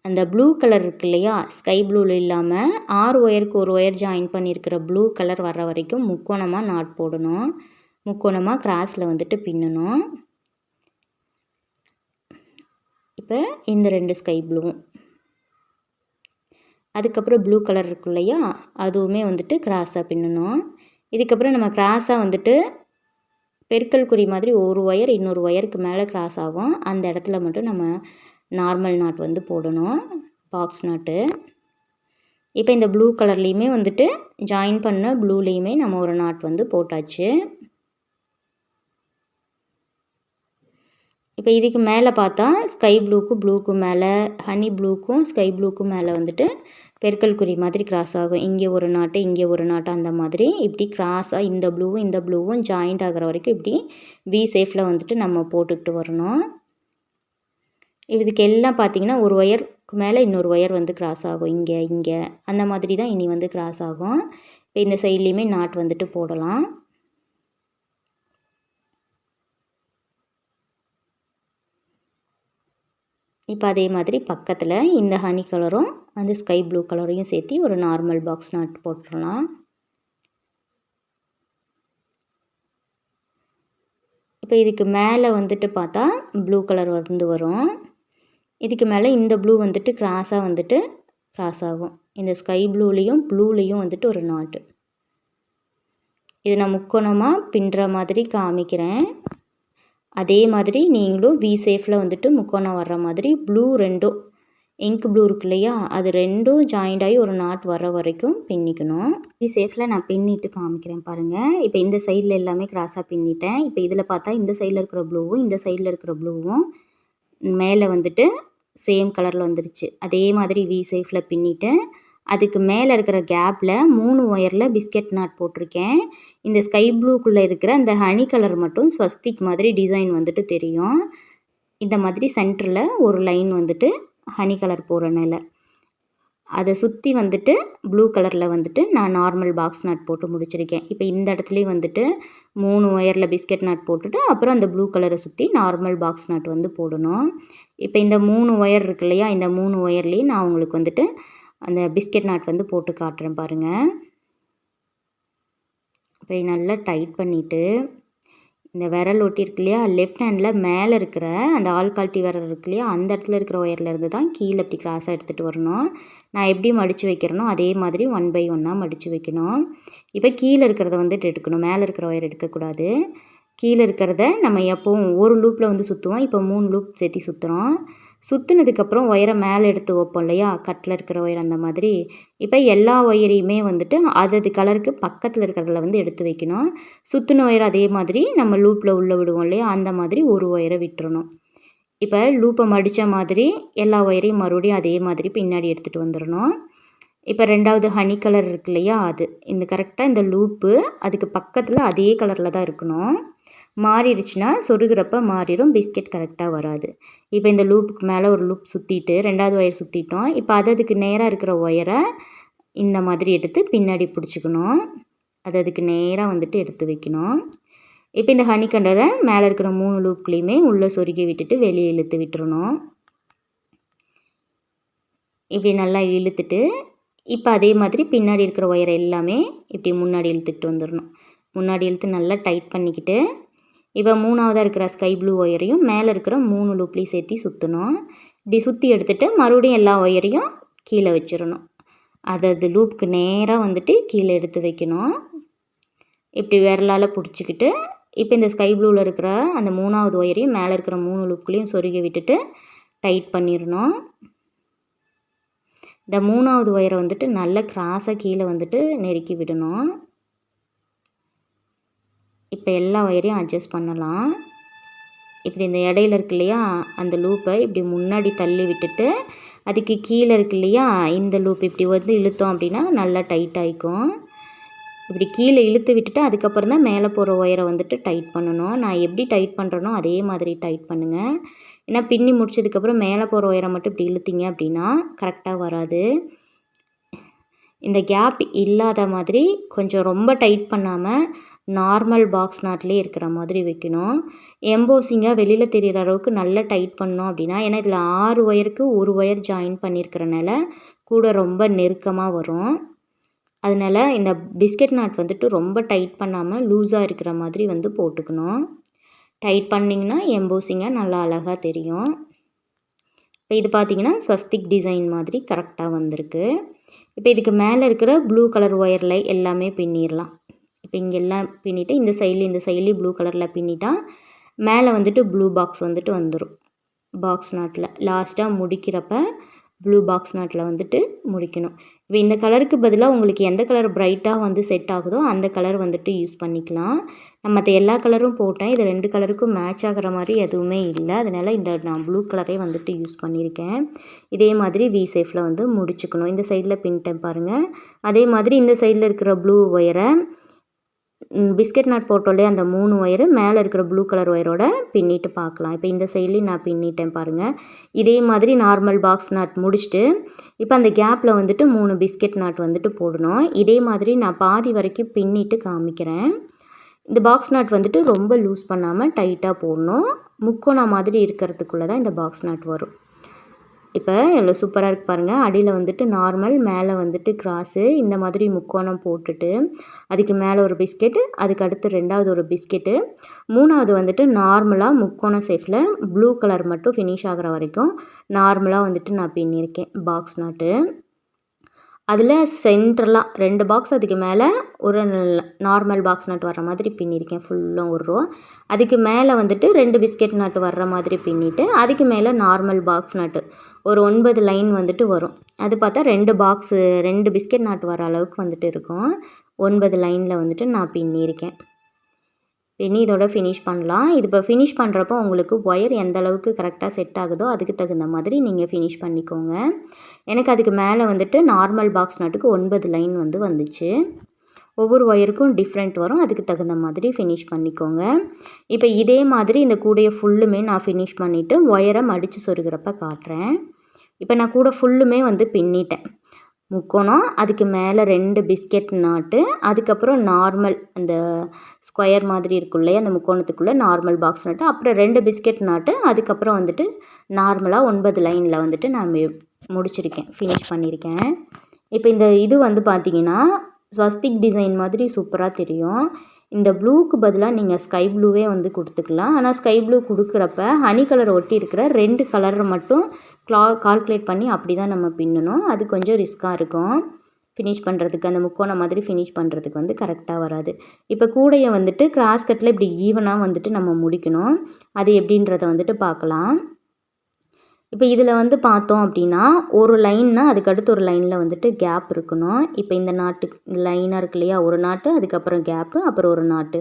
அந்த ப்ளூ கலர் இருக்கு இல்லையா ஸ்கை ப்ளூவில் இல்லாமல் ஆறு ஒயருக்கு ஒரு ஒயர் ஜாயின் பண்ணியிருக்கிற ப்ளூ கலர் வர்ற வரைக்கும் முக்கோணமாக நாட் போடணும். முக்கோணமாக கிராஸில் வந்துட்டு பின்னணும். இப்போ இந்த ரெண்டு ஸ்கை ப்ளூவும் அதுக்கப்புறம் ப்ளூ கலர் இருக்கு இல்லையா? அதுவுமே வந்துட்டு கிராஸாக பின்னணும். இதுக்கப்புறம் நம்ம கிராஸாக வந்துட்டு பெருக்கல் குறி மாதிரி ஒரு ஒயர் இன்னொரு ஒயருக்கு மேலே கிராஸ் ஆகும். அந்த இடத்துல மட்டும் நம்ம நார்மல் நாட் வந்து போடணும். பாக்ஸ் நாட்டு இப்போ இந்த ப்ளூ கலர்லேயுமே வந்துட்டு ஜாயின் பண்ண ப்ளூலேயுமே நம்ம ஒரு நாட் வந்து போட்டாச்சு. இப்போ இதுக்கு மேலே பார்த்தா ஸ்கை ப்ளூக்கும் ப்ளூக்கும் மேலே ஹனி ப்ளூக்கும் ஸ்கை ப்ளூக்கும் மேலே வந்துட்டு பெருக்கல் குறி மாதிரி கிராஸ் ஆகும். இங்கே ஒரு நாட்டு இங்கே ஒரு நாட்டு அந்த மாதிரி இப்படி கிராஸாக இந்த ப்ளூவும் இந்த ப்ளூவும் ஜாயிண்ட் ஆகிற வரைக்கும் இப்படி வி சேஃபில் வந்துட்டு நம்ம போட்டுக்கிட்டு வரணும். இதுக்கு எல்லாம் பார்த்தீங்கன்னா ஒரு ஒயருக்கு மேலே இன்னொரு ஒயர் வந்து கிராஸ் ஆகும். இங்கே இங்கே அந்த மாதிரி தான் இனி வந்து கிராஸ் ஆகும். இப்போ இந்த சைட்லேயுமே நாட் வந்துட்டு போடலாம். இப்போ அதே மாதிரி பக்கத்தில் இந்த ஹனி கலரும் அந்த ஸ்கை ப்ளூ கலரையும் சேர்த்து ஒரு நார்மல் பாக்ஸ் நாட் போட்டுடலாம். இப்போ இதுக்கு மேலே வந்துட்டு பார்த்தா ப்ளூ கலர் வந்து வரும். இதுக்கு மேலே இந்த ப்ளூ வந்துட்டு கிராஸாக வந்துட்டு கிராஸ் ஆகும். இந்த ஸ்கை ப்ளூலேயும் ப்ளூலேயும் வந்துட்டு ஒரு நாட்டு இது நான் முக்கோணமாக பின்னுற மாதிரி காமிக்கிறேன். அதே மாதிரி நீங்களும் வி சேஃபில் வந்துட்டு முக்கோணம் வர்ற மாதிரி ப்ளூ ரெண்டும் இங்க் ப்ளூ இருக்கு இல்லையா? அது ரெண்டும் ஜாயிண்ட் ஆகி ஒரு நாட் வர வரைக்கும் பின்னிக்கணும். வி சேஃபில் நான் பின்னிட்டு காமிக்கிறேன் பாருங்கள் இப்போ இந்த சைடில் எல்லாமே கிராஸாக பின்னிட்டேன். இப்போ இதில் பார்த்தா இந்த சைடில் இருக்கிற ப்ளூவும் இந்த சைடில் இருக்கிற ப்ளூவும் மேலே வந்துட்டு சேம் கலரில் வந்துருச்சு. அதே மாதிரி வி சேஃபில் பின்னிட்டேன். அதுக்கு மேலே இருக்கிற கேப்பில் மூணு ஒயரில் பிஸ்கெட் நாட் போட்டிருக்கேன். இந்த ஸ்கை ப்ளூக்குள்ளே இருக்கிற அந்த ஹனி கலர் மட்டும் ஸ்வஸ்திக் மாதிரி டிசைன் வந்துட்டு தெரியும். இந்த மாதிரி சென்டரில் ஒரு லைன் வந்துட்டு ஹனி கலர் போகிறனால அதை சுற்றி வந்துட்டு ப்ளூ கலரில் வந்துட்டு நான் நார்மல் பாக்ஸ் நாட் போட்டு முடிச்சிருக்கேன். இப்போ இந்த இடத்துலையும் வந்துட்டு மூணு ஒயரில் பிஸ்கெட் நாட் போட்டுட்டு அப்புறம் அந்த ப்ளூ கலரை சுற்றி நார்மல் பாக்ஸ் நாட் வந்து போடணும். இப்போ இந்த மூணு ஒயர் இருக்கு இல்லையா இந்த மூணு ஒயர்லேயும் நான் உங்களுக்கு வந்துட்டு அந்த பிஸ்கெட் நாட் வந்து போட்டு காட்டுறேன் பாருங்கள் இப்போ நல்லா டைட் பண்ணிவிட்டு இந்த விரல் ஒட்டி இருக்கு இல்லையா லெஃப்ட் ஹேண்டில் மேலே இருக்கிற அந்த ஆள்கால்ட்டி விரல் இருக்கு இல்லையா அந்த இடத்துல இருக்கிற ஒயர்லேருந்து தான் கீழே இப்படி கிராஸாக எடுத்துகிட்டு வரணும். நான் எப்படி மடித்து வைக்கிறேனோ அதே மாதிரி ஒன் பை ஒன்னாக மடித்து வைக்கணும். இப்போ கீழே இருக்கிறத வந்துட்டு எடுக்கணும். மேலே இருக்கிற ஒயர் எடுக்கக்கூடாது. கீழே இருக்கிறத நம்ம எப்போவும் ஒரு லூப்பில் வந்து சுற்றுவோம் இப்போ மூணு லூப் சேர்த்தி சுற்றுறோம் சுற்றுனதுக்கப்புறம் ஒயரை மேலே எடுத்து வைப்போம் இல்லையா? கட்டில் இருக்கிற ஒயர் அந்த மாதிரி. இப்போ எல்லா ஒயரையுமே வந்துட்டு அதது கலருக்கு பக்கத்தில் இருக்கிறதுல வந்து எடுத்து வைக்கணும். சுற்றின ஒயர் அதே மாதிரி நம்ம லூப்பில் உள்ளே விடுவோம் இல்லையா? அந்த மாதிரி ஒரு ஒயரை விட்டுறணும். இப்போ லூப்பை மடித்த மாதிரி எல்லா ஒயரையும் மறுபடியும் அதே மாதிரி பின்னாடி எடுத்துகிட்டு வந்துடணும். இப்போ ரெண்டாவது ஹனி கலர் இருக்கு இல்லையா? அது. இந்த கரெக்டாக இந்த லூப்பு அதுக்கு பக்கத்தில் அதே கலரில் தான் இருக்கணும். மாறிடுச்சுன்னா சொருகிறப்ப மாறிடும் பிஸ்கெட் கரெக்டாக வராது. இப்போ இந்த லூப்புக்கு மேலே ஒரு லூப் சுற்றிட்டு ரெண்டாவது ஒயர் சுற்றிட்டோம் இப்போ அது அதுக்கு நேராக இருக்கிற ஒயரை இந்த மாதிரி எடுத்து பின்னாடி பிடிச்சிக்கணும். அது அதுக்கு நேராக வந்துட்டு எடுத்து வைக்கணும். இப்போ இந்த ஹனி கண்டரை மேலே இருக்கிற மூணு லூப்லேயுமே உள்ளே சொருகி விட்டுட்டு வெளியே இழுத்து விட்டுறணும். இப்படி நல்லா இழுத்துட்டு இப்போ அதே மாதிரி பின்னாடி இருக்கிற ஒயரை எல்லாமே இப்படி முன்னாடி இழுத்துக்கிட்டு வந்துடணும் முன்னாடி இழுத்து நல்லா டைட் பண்ணிக்கிட்டு இப்போ மூணாவதாக இருக்கிற ஸ்கை ப்ளூ ஒயரையும் மேலே இருக்கிற மூணு லூப்லேயும் சேர்த்து சுற்றணும் இப்படி சுற்றி எடுத்துகிட்டு மறுபடியும் எல்லா ஒயரையும் கீழே வச்சிடணும். அது லூப்புக்கு நேராக வந்துட்டு கீழே எடுத்து வைக்கணும். இப்படி விரலால் பிடிச்சிக்கிட்டு இப்போ இந்த ஸ்கை ப்ளூவில் இருக்கிற அந்த மூணாவது ஒயரையும் மேலே இருக்கிற மூணு லூப்லேயும் சொருகி விட்டுட்டு டைட் பண்ணிடணும். இந்த மூணாவது ஒயரை வந்துட்டு நல்ல கிராஸாக கீழே வந்துட்டு நெருக்கி விடணும். இப்போ எல்லா ஒயரையும் அட்ஜஸ்ட் பண்ணலாம். இப்படி இந்த இடையில இருக்கு இல்லையா அந்த லூப்பை இப்படி முன்னாடி தள்ளி விட்டுட்டு அதுக்கு கீழே இருக்கு இல்லையா இந்த லூப் இப்படி வந்து இழுத்தோம் அப்படின்னா நல்லா டைட் ஆகிக்கும் இப்படி கீழே இழுத்து விட்டுட்டு அதுக்கப்புறம் தான் மேலே போகிற ஒயரை வந்துட்டு டைட் பண்ணணும். நான் எப்படி டைட் பண்ணுறனோ அதே மாதிரி டைட் பண்ணுங்கள் ஏன்னா பின்னி முடிச்சதுக்கப்புறம் மேலே போகிற ஒயரை மட்டும் இப்படி இழுத்திங்க அப்படின்னா கரெக்டாக வராது. இந்த கேப் இல்லாத மாதிரி கொஞ்சம் ரொம்ப டைட் பண்ணாமல் நார்மல் பாக்ஸ் நாட்லேயே இருக்கிற மாதிரி வைக்கணும். எம்போசிங்காக வெளியில் தெரிகிற அளவுக்கு நல்லா டைட் பண்ணோம் அப்படின்னா ஏன்னா இதில் ஆறு ஒயருக்கு ஒரு ஒயர் ஜாயின் பண்ணியிருக்கிறனால கூட ரொம்ப நெருக்கமாக வரும். அதனால் இந்த பிஸ்கெட் நாட் வந்துட்டு ரொம்ப டைட் பண்ணாமல் லூஸாக இருக்கிற மாதிரி வந்து போட்டுக்கணும். டைட் பண்ணிங்கன்னா எம்போசிங்காக நல்லா அழகாக தெரியும். இப்போ இது பார்த்திங்கன்னா ஸ்வஸ்திக் டிசைன் மாதிரி கரெக்டாக வந்திருக்கு. இப்போ இதுக்கு மேலே இருக்கிற ப்ளூ கலர் ஒயரில் எல்லாமே பின்னிடலாம் இப்போ இங்கெல்லாம் பின்னிட்டு இந்த சைட்லேயும் இந்த சைட்லேயும் ப்ளூ கலரில் பின்னிட்டா மேலே வந்துட்டு ப்ளூ பாக்ஸ் வந்துட்டு வந்துடும் பாக்ஸ் நாட்டில் லாஸ்ட்டாக முடிக்கிறப்ப ப்ளூ பாக்ஸ் நாட்டில் வந்துட்டு முடிக்கணும். இப்போ இந்த கலருக்கு பதிலாக உங்களுக்கு எந்த கலர் ப்ரைட்டாக வந்து செட் ஆகுதோ அந்த கலர் வந்துட்டு யூஸ் பண்ணிக்கலாம். நம்ம மற்ற எல்லா கலரும் போட்டேன் இது ரெண்டு கலருக்கும் மேட்ச் ஆகிற மாதிரி எதுவுமே இல்லை. அதனால் இந்த நான் ப்ளூ கலரே வந்துட்டு யூஸ் பண்ணியிருக்கேன். இதே மாதிரி வி சேஃபில் வந்து முடிச்சுக்கணும். இந்த சைடில் பின்ட்டேன் பாருங்கள் அதே மாதிரி இந்த சைடில் இருக்கிற ப்ளூ ஒயரை பிஸ்கெட் நாட் போட்டோலே அந்த மூணு ஒயரு மேலே இருக்கிற ப்ளூ கலர் ஒயரோட பின்னிட்டு பார்க்கலாம் இப்போ இந்த சைட்லேயும் நான் பின்னிட்டேன் பாருங்கள் இதே மாதிரி நார்மல் பாக்ஸ் நாட் முடிச்சுட்டு இப்போ அந்த கேப்பில் வந்துட்டு மூணு பிஸ்கெட் நாட் வந்துட்டு போடணும். இதே மாதிரி நான் பாதி வரைக்கும் பின்னிட்டு காமிக்கிறேன். இந்த பாக்ஸ் நாட் வந்துட்டு ரொம்ப லூஸ் பண்ணாமல் டைட்டாக போடணும். முக்கோணா மாதிரி இருக்கிறதுக்குள்ளே தான் இந்த பாக்ஸ் நாட் வரும். இப்போ எவ்வளோ சூப்பராக இருக்கு பாருங்கள் அடியில் வந்துட்டு நார்மல் மேலே வந்துட்டு கிராஸு இந்த மாதிரி முக்கோணம் போட்டுட்டு அதுக்கு மேலே ஒரு பிஸ்கெட்டு அதுக்கு அடுத்து ரெண்டாவது ஒரு பிஸ்கெட்டு மூணாவது வந்துட்டு நார்மலாக முக்கோணம் சேஃபில் ப்ளூ கலர் மட்டும் ஃபினிஷ் ஆகிற வரைக்கும் நார்மலாக வந்துட்டு நான் பின்னியிருக்கேன் பாக்ஸ் நாட்டு அதில் சென்ட்ரலாக ரெண்டு பாக்ஸ் அதுக்கு மேலே ஒரு நார்மல் பாக்ஸ் நட்டு வர்ற மாதிரி பின்னியிருக்கேன் ஃபுல்லும் ஒரு ரோ அதுக்கு மேலே வந்துட்டு ரெண்டு பிஸ்கெட் நட்டு வர்ற மாதிரி பின்னிட்டு அதுக்கு மேலே நார்மல் பாக்ஸ் நட்டு ஒரு ஒன்பது லைன் வந்துட்டு வரும். அது பார்த்தா ரெண்டு பாக்ஸு ரெண்டு பிஸ்கெட் நாட்டு வர அளவுக்கு வந்துட்டு இருக்கும். ஒன்பது லைனில் வந்துட்டு நான் பின்னியிருக்கேன் பின்னி இதோட ஃபினிஷ் பண்ணலாம். இது இப்போ ஃபினிஷ் பண்ணுறப்போ உங்களுக்கு ஒயர் எந்த அளவுக்கு கரெக்டாக செட் ஆகுதோ அதுக்கு தகுந்த மாதிரி நீங்கள் ஃபினிஷ் பண்ணிக்கோங்க. எனக்கு அதுக்கு மேலே வந்துட்டு நார்மல் பாக்ஸ் நாட்டுக்கு ஒன்பது லைன் வந்து வந்துச்சு. ஒவ்வொரு ஒயருக்கும் டிஃப்ரெண்ட் வரும். அதுக்கு தகுந்த மாதிரி ஃபினிஷ் பண்ணிக்கோங்க. இப்போ இதே மாதிரி இந்த கூடையை ஃபுல்லுமே நான் ஃபினிஷ் பண்ணிவிட்டு ஒயரை மடித்து சொருகிறப்ப காட்டுறேன். இப்போ நான் கூட ஃபுல்லுமே வந்து பின்னிட்டேன். முக்கோணம். அதுக்கு மேலே ரெண்டு பிஸ்கெட் நாட்டு அதுக்கப்புறம் நார்மல் அந்த ஸ்கொயர் மாதிரி இருக்கும் இல்லையா அந்த முக்கோணத்துக்குள்ளே நார்மல் பாக்ஸ் நாட்டு. அப்புறம் ரெண்டு பிஸ்கெட் நாட்டு அதுக்கப்புறம் வந்துட்டு நார்மலாக ஒன்பது லைனில் வந்துட்டு நான் முடிச்சிருக்கேன். ஃபினிஷ் பண்ணியிருக்கேன் இப்போ இந்த இது வந்து பார்த்திங்கன்னா ஸ்வஸ்திக் டிசைன் மாதிரி சூப்பராக தெரியும். இந்த ப்ளூக்கு பதிலாக நீங்கள் ஸ்கை ப்ளூவே வந்து கொடுத்துக்கலாம். ஆனால் ஸ்கை ப்ளூ கொடுக்குறப்ப ஹனி கலர் ஒட்டி இருக்கிற ரெண்டு கலர் மட்டும் க்ளா கால்குலேட் பண்ணி அப்படி தான் நம்ம பின்னணும். அது கொஞ்சம் ரிஸ்க்காக இருக்கும். ஃபினிஷ் பண்ணுறதுக்கு அந்த முக்கோணம் மாதிரி ஃபினிஷ் பண்ணுறதுக்கு வந்து கரெக்டாக வராது. இப்போ கூடையை வந்துட்டு கிராஸ் கட்டில் இப்படி ஈவனாக வந்துட்டு நம்ம முடிக்கணும். அது எப்படின்றத வந்துட்டு பார்க்கலாம். இப்போ இதில் வந்து பார்த்தோம் அப்படின்னா ஒரு லைன்னா அதுக்கடுத்து ஒரு லைனில் வந்துட்டு கேப் இருக்கணும். இப்போ இந்த நாட்டு லைனாக இருக்கு இல்லையா? ஒரு நாட்டு அதுக்கப்புறம் கேப்பு அப்புறம் ஒரு நாட்டு.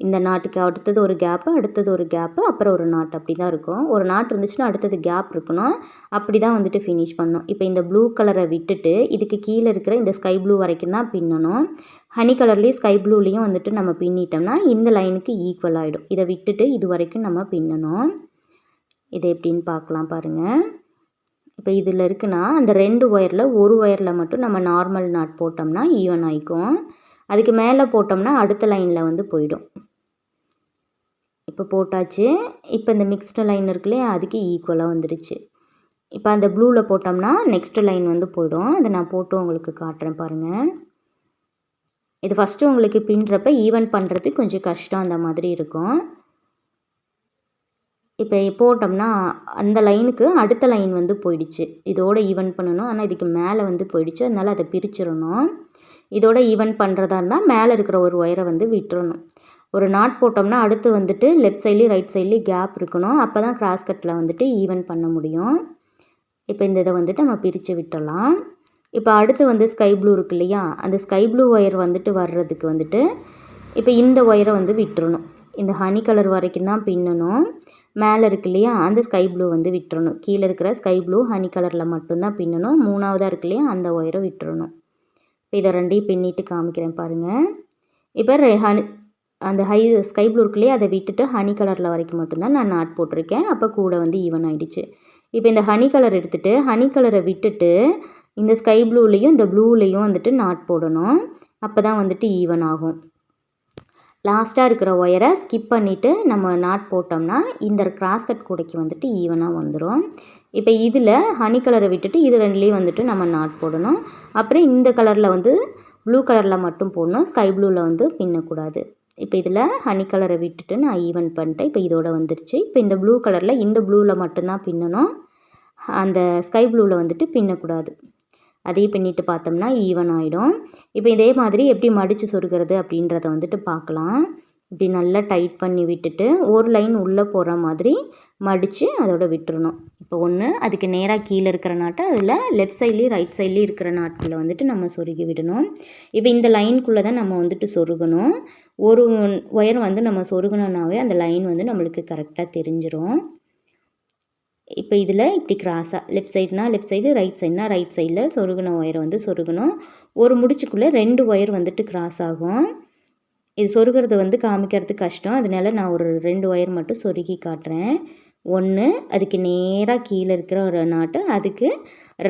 இந்த நாட்டுக்கு அடுத்தது ஒரு கேப்பு அடுத்தது ஒரு கேப்பு அப்புறம் ஒரு நாட் அப்படி தான் இருக்கும். ஒரு நாட் இருந்துச்சுன்னா அடுத்தது கேப் இருக்கணும் அப்படி தான் வந்துட்டு ஃபினிஷ் பண்ணணும். இப்போ இந்த ப்ளூ கலரை விட்டுட்டு இதுக்கு கீழே இருக்கிற இந்த ஸ்கை ப்ளூ வரைக்கும் தான் பின்னணும். ஹனி கலர்லேயும் ஸ்கை ப்ளூலேயும் வந்துட்டு நம்ம பின்னிட்டோம்னா இந்த லைனுக்கு ஈக்குவல் ஆகிடும் இதை விட்டுட்டு இது வரைக்கும் நம்ம பின்னணும். இது எப்படின்னு பார்க்கலாம் பாருங்கள் இப்போ இதில் இருக்குன்னா அந்த ரெண்டு ஒயரில் ஒரு ஒயரில் மட்டும் நம்ம நார்மல் நாட் போட்டோம்னா ஈவன் ஆகிக்கும் அதுக்கு மேலே போட்டோம்னா அடுத்த லைனில் வந்து போயிடும். இப்போ போட்டாச்சு. இப்போ இந்த மிக்ஸ்டு லைன் இருக்குல்லையா அதுக்கு ஈக்குவலாக வந்துடுச்சு. இப்போ அந்த ப்ளூவில் போட்டோம்னா நெக்ஸ்ட்டு லைன் வந்து போயிடும். அதை நான் போட்டு உங்களுக்கு காட்டுறேன் பாருங்கள் இது ஃபஸ்ட்டு உங்களுக்கு பின்னுறப்ப ஈவன் பண்ணுறது கொஞ்சம் கஷ்டம் அந்த மாதிரி இருக்கும். இப்போ போட்டோம்னா அந்த லைனுக்கு அடுத்த லைன் வந்து போயிடுச்சு. இதோட ஈவன் பண்ணணும். ஆனால் இதுக்கு மேலே வந்து போயிடுச்சு. அதனால் அதை பிரிச்சிடணும். இதோட ஈவன் பண்ணுறதா இருந்தால் மேலே இருக்கிற ஒரு ஒயரை வந்து விட்டுறணும். ஒரு நாட் போட்டோம்னா அடுத்து வந்துட்டு லெஃப்ட் சைட்லேயும் ரைட் சைட்லேயும் கேப் இருக்கணும். அப்போ தான் கிராஸ் கட்டில் வந்துட்டு ஈவன் பண்ண முடியும். இப்போ இந்த இதை வந்துட்டு நம்ம பிரித்து விட்டுடலாம் இப்போ அடுத்து வந்து ஸ்கை ப்ளூ இருக்கு இல்லையா? அந்த ஸ்கை ப்ளூ ஒயர் வந்துட்டு வர்றதுக்கு வந்துட்டு இப்போ இந்த ஒயரை வந்து விட்டுறணும். இந்த ஹனி கலர் வரைக்கும் தான் பின்னணும். மேலே இருக்கு இல்லையா? அந்த ஸ்கை ப்ளூ வந்து விட்டுறணும். கீழே இருக்கிற ஸ்கை ப்ளூ ஹனி கலரில் மட்டும்தான் பின்னணும். மூணாவதாக இருக்கு இல்லையா? அந்த ஒயரை விட்டுறணும். இப்போ இதை ரெண்டையும் பின்னிட்டு காமிக்கிறேன் பாருங்கள் இப்போ ஹனி அந்த ஹை ஸ்கை ப்ளூ இருக்குல்லையே அதை விட்டுட்டு ஹனி கலரில் வரைக்கும் மட்டும்தான் நான் நாட் போட்டிருக்கேன். அப்போ கூட வந்து ஈவன் ஆகிடுச்சு இப்போ இந்த ஹனி கலர் எடுத்துகிட்டு ஹனி கலரை விட்டுட்டு இந்த ஸ்கை ப்ளூலேயும் இந்த ப்ளூலேயும் வந்துட்டு நாட் போடணும். அப்போ தான் வந்துட்டு ஈவன் ஆகும். லாஸ்ட்டாக இருக்கிற ஒயரை ஸ்கிப் பண்ணிவிட்டு நம்ம நாட் போட்டோம்னா இந்த கிராஸ் கட் கூடைக்கு வந்துட்டு ஈவனாக வந்துடும் இப்போ இதில் ஹனி கலரை விட்டுட்டு இது ரெண்டுலேயும் வந்துட்டு நம்ம நாட் போடணும். அப்புறம் இந்த கலரில் வந்து ப்ளூ கலரில் மட்டும் போடணும். ஸ்கை ப்ளூவில் வந்து பின்னக்கூடாது. இப்போ இதில் ஹனி கலரை விட்டுட்டு நான் ஈவன் பண்ணிட்டேன். இப்போ இதோட வந்துருச்சு. இப்போ இந்த ப்ளூ கலரில் இந்த ப்ளூவில் மட்டும்தான் பின்னணும். அந்த ஸ்கை ப்ளூவில் வந்துட்டு பின்னக்கூடாது. அதையும் பின்னிட்டு பார்த்தோம்னா ஈவன் ஆகிடும் இப்போ இதே மாதிரி எப்படி மடித்து சொருகிறது அப்படின்றத வந்துட்டு பார்க்கலாம். இப்படி நல்லா டைட் பண்ணி விட்டுட்டு ஒரு லைன் உள்ளே போகிற மாதிரி மடித்து அதோட விட்டுறணும். இப்போ ஒன்று அதுக்கு நேராக கீழே இருக்கிற நாட்டை அதில் லெஃப்ட் சைட்லேயும் ரைட் சைட்லேயும் இருக்கிற நாட்களை வந்துட்டு நம்ம சொருகி விடணும். இப்போ இந்த லைனுக்குள்ளே தான் நம்ம வந்துட்டு சொருகணும். ஒரு ஒயர் வந்து நம்ம சொருகணுன்னாவே அந்த லைன் வந்து நம்மளுக்கு கரெக்டாக தெரிஞ்சிடும் இப்போ இதில் இப்படி கிராஸாக லெஃப்ட் சைட்னா லெஃப்ட் சைடு ரைட் சைட்னா ரைட் சைடில் சொருகின ஒயரை வந்து சொருகணும். ஒரு முடிச்சுக்குள்ளே ரெண்டு ஒயர் வந்துட்டு கிராஸ் ஆகும். இது சொருகிறது வந்து காமிக்கிறது கஷ்டம். அதனால நான் ஒரு ரெண்டு ஒயர் மட்டும் சொருகி காட்டுறேன். ஒன்று அதுக்கு நேராக கீழே இருக்கிற ஒரு நாட்டு அதுக்கு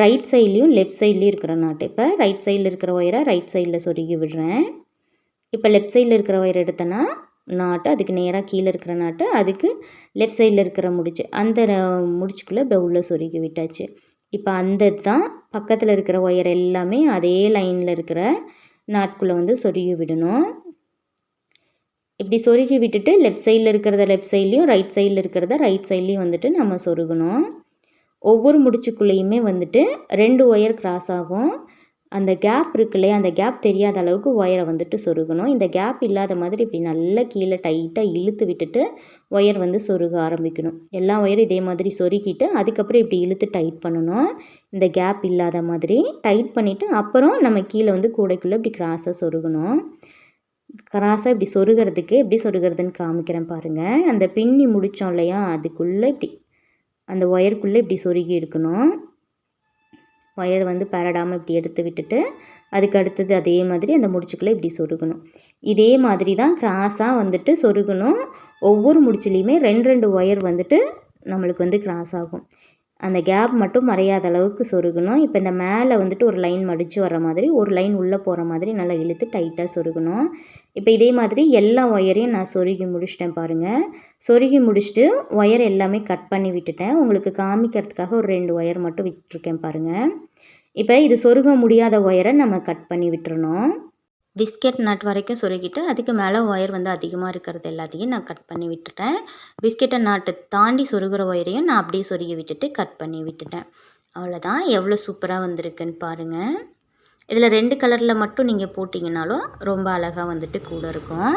ரைட் சைட்லேயும் லெஃப்ட் சைட்லேயும் இருக்கிற நாட்டு. இப்போ ரைட் சைடில் இருக்கிற ஒயரை ரைட் சைடில் சொருகி விடுறேன். இப்போ லெஃப்ட் சைடில் இருக்கிற ஒயர் எடுத்தேன்னா நாட்டு அதுக்கு நேராக கீழே இருக்கிற நாட்டு அதுக்கு லெஃப்ட் சைடில் இருக்கிற முடிச்சு. அந்த முடிச்சுக்குள்ளே இப்போ உள்ளே சொருகி விட்டாச்சு. இப்போ அந்த தான் பக்கத்தில் இருக்கிற ஒயர் எல்லாமே அதே லைனில் இருக்கிற நாட்குள்ளே வந்து சொருகி விடணும். இப்படி சொருகி விட்டுட்டு லெஃப்ட் சைடில் இருக்கிறத லெஃப்ட் சைட்லேயும் ரைட் சைடில் இருக்கிறத ரைட் சைட்லேயும் வந்துட்டு நம்ம சொருகணும். ஒவ்வொரு முடிச்சுக்குள்ளேயுமே வந்துட்டு ரெண்டு ஒயர் கிராஸ் ஆகும். அந்த கேப் இருக்கு இல்லையா அந்த கேப் தெரியாத அளவுக்கு ஒயரை வந்துட்டு சொருகணும். இந்த கேப் இல்லாத மாதிரி இப்படி நல்லா கீழே டைட்டாக இழுத்து விட்டுட்டு ஒயர் வந்து சொருக ஆரம்பிக்கணும். எல்லா ஒயரும் இதே மாதிரி சொருக்கிட்டு அதுக்கப்புறம் இப்படி இழுத்து டைட் பண்ணணும். இந்த கேப் இல்லாத மாதிரி டைட் பண்ணிவிட்டு அப்புறம் நம்ம கீழே வந்து கூடைக்குள்ளே இப்படி கிராஸாக சொருகணும். கிராஸாக இப்படி சொருகிறதுக்கு எப்படி சொருகிறதுன்னு காமிக்கிறேன் பாருங்கள் அந்த பின்னி முடித்தோம் இல்லையா? அதுக்குள்ளே இப்படி அந்த ஒயருக்குள்ளே இப்படி சொருகி எடுக்கணும் ஒயர் வந்து பரடாமல் இப்படி எடுத்து விட்டுட்டு அதுக்கு அடுத்தது அதே மாதிரி அந்த முடிச்சுக்குள்ளே இப்படி சொருகணும். இதே மாதிரி தான் கிராஸாக வந்துட்டு சொருகணும். ஒவ்வொரு முடிச்சுலேயுமே ரெண்டு ரெண்டு ஒயர் வந்துட்டு நம்மளுக்கு வந்து கிராஸ் ஆகும். அந்த கேப் மட்டும் மறையாத அளவுக்கு சொருகணும். இப்போ இந்த மேலே வந்துட்டு ஒரு லைன் மடித்து வர மாதிரி ஒரு லைன் உள்ளே போகிற மாதிரி நல்லா இழுத்து டைட்டாக சொருகணும். இப்போ இதே மாதிரி எல்லா ஒயரையும் நான் சொருகி முடிச்சிட்டேன் பாருங்கள் சொருகி முடிச்சுட்டு ஒயர் எல்லாமே கட் பண்ணி விட்டுட்டேன். உங்களுக்கு காமிக்கிறதுக்காக ஒரு ரெண்டு ஒயர் மட்டும் விட்டுருக்கேன் பாருங்கள் இப்போ இது சொருக முடியாத ஒயரை நம்ம கட் பண்ணி விட்டுறணும். பிஸ்கெட் நட் வரைக்கும் சுருக்கிட்டு அதுக்கு மேலே ஒயர் வந்து அதிகமாக இருக்கிறது எல்லாத்தையும் நான் கட் பண்ணி விட்டுட்டேன். பிஸ்கெட்டை நாட்டை தாண்டி சொருகிற ஒயரையும் நான் அப்படியே சொருகி விட்டுட்டு கட் பண்ணி விட்டுட்டேன். அவ்வளோதான் எவ்வளோ சூப்பராக வந்திருக்குன்னு பாருங்கள் இதில் ரெண்டு கலரில் மட்டும் நீங்கள் போட்டிங்கனாலும் ரொம்ப அழகாக வந்துட்டு கூட இருக்கும்.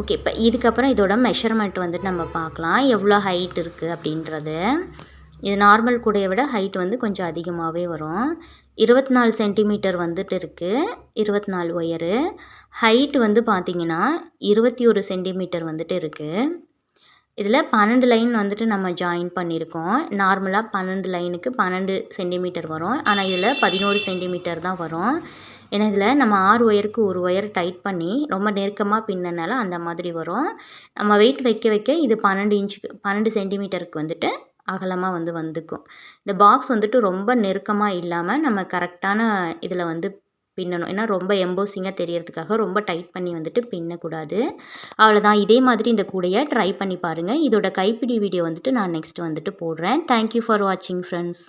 ஓகே இப்போ இதுக்கப்புறம் இதோட மெஷர்மெண்ட் வந்துட்டு நம்ம பார்க்கலாம். எவ்வளோ ஹைட் இருக்குது அப்படின்றது. இது நார்மல் கூடையை விட ஹைட் வந்து கொஞ்சம் அதிகமாகவே வரும். இருபத்தி நாலு சென்டிமீட்டர் வந்துட்டு இருக்குது இருபத்தி நாலு ஒயரு ஹைட்டு வந்து பார்த்திங்கன்னா இருபத்தி ஒரு சென்டிமீட்டர் வந்துட்டு இருக்குது இதில் பன்னெண்டு லைன் வந்துட்டு நம்ம ஜாயின் பண்ணியிருக்கோம். நார்மலாக பன்னெண்டு லைனுக்கு பன்னெண்டு சென்டிமீட்டர் வரும். ஆனால் இதில் பதினோரு சென்டிமீட்டர் தான் வரும். ஏன்னா இதில் நம்ம ஆறு ஒயருக்கு ஒரு ஒயர் டைட் பண்ணி ரொம்ப நெருக்கமாக பின்னனால அந்த மாதிரி வரும். நம்ம வெயிட் வைக்க வைக்க இது பன்னெண்டு இன்ச்சுக்கு பன்னெண்டு சென்டிமீட்டருக்கு வந்துட்டு அகலமாக வந்து வந்துக்கும். இந்த பாக்ஸ் வந்துட்டு ரொம்ப நெருக்கமாக இல்லாமல் நம்ம கரெக்டான இதில் வந்து பின்னணும். ஏன்னா ரொம்ப எம்போசிங்காக தெரியறதுக்காக ரொம்ப டைட் பண்ணி வந்துட்டு பின்னக்கூடாது. அவ்வளோதான் இதே மாதிரி இந்த கூடையை ட்ரை பண்ணி பாருங்கள் இதோட கைப்பிடி வீடியோ வந்துட்டு நான் நெக்ஸ்ட் வந்துட்டு போடுறேன். தேங்க்யூ ஃபார் வாட்சிங் ஃப்ரெண்ட்ஸ்